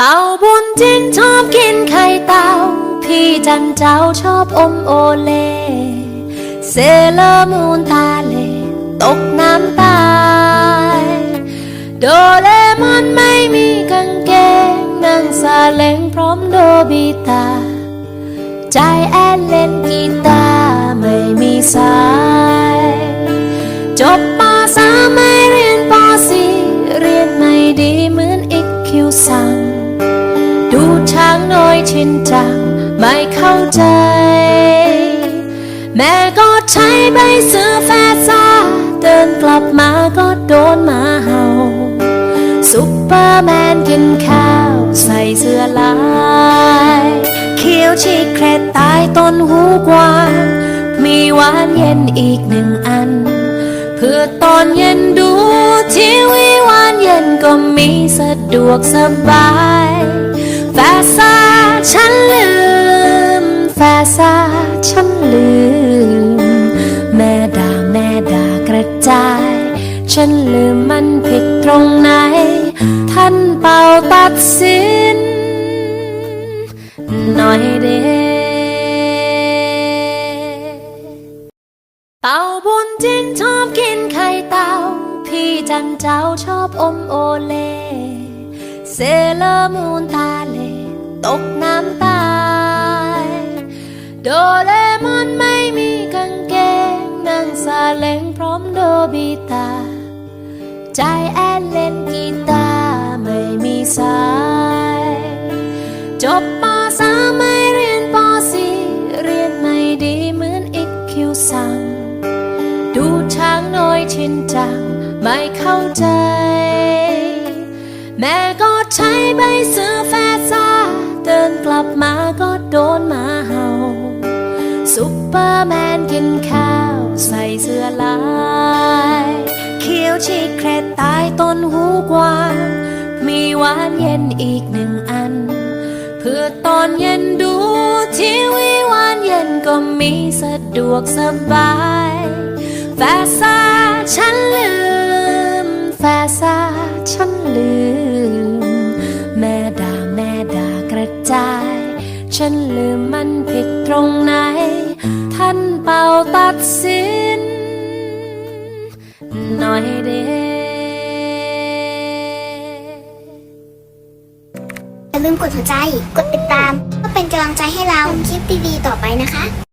เต่าบุญจินชอบกินไข่เต่า พี่จันเจ้าชอบอมโอเล เซเลมูนตาเล ตกน้ำตาย โดเรมอนไม่มีกางเกง นั่งซาเล้งพร้อมโดบิตา ใจแอนเล่นกีตาร์ไม่มีสาย จบ ชินจังไม่เข้าใจ แม่ก็ใช้ใบเสือแฟซ่าเดินกลับมาก็โดนหมาเห่าซุปเปอร์แมนกินข้าวใส่เสื้อลายเขียวชีเครตตายต้นหูกวางมีหวานเย็นอีกหนึ่งอัน เพื่อตอนเย็นดูทีวีหวานเย็นก็มีสะดวกสบายแฟซ่า ฉันลืม แฟซาฉันลืม แม่ด่าแม่ด่ากระจาย ฉันลืมมันผิดตรงไหน ท่านเป่าตัดสิน หน่อยเด้เต่าบุญจินชอบกินไข่เต่า พี่จันเจ้าชอบอมโอเล เซเลมูนตาเล ตกน้ำตาย โดเรมอนไม่มีกางเกงนั่งซาเล้งพร้อมโดบิตา ใจแอนเล่นกีตาร์ไม่มีสาย จบปสามไม่เรียนปสี่เรียนไม่ดีเหมือนอีกคิวสัง ดูช้างน้อยชินจังไม่เข้าใจ แม่ก็ใช้ใบเสือแฟซ่า เดินกลับมาก็โดนหมาเห่าซุปเปอร์แมนกินข้าวใส่เสื้อลายเขียวชีเครตตายต้นหูกวางมีหวานเย็นอีกหนึ่งอัน เพื่อตอนเย็นดูทีวีหวานเย็นก็มีสะดวกสบายแฟซ่าฉัน ระจาย ฉันลืมมันผิดตรงไหน ท่านเป่าตัดสิน หน่อยเด้อย่าลืมกดหัวใจ กดติดตามเพื่อเป็นกำลังใจให้เราคลิปดีๆต่อไปนะคะ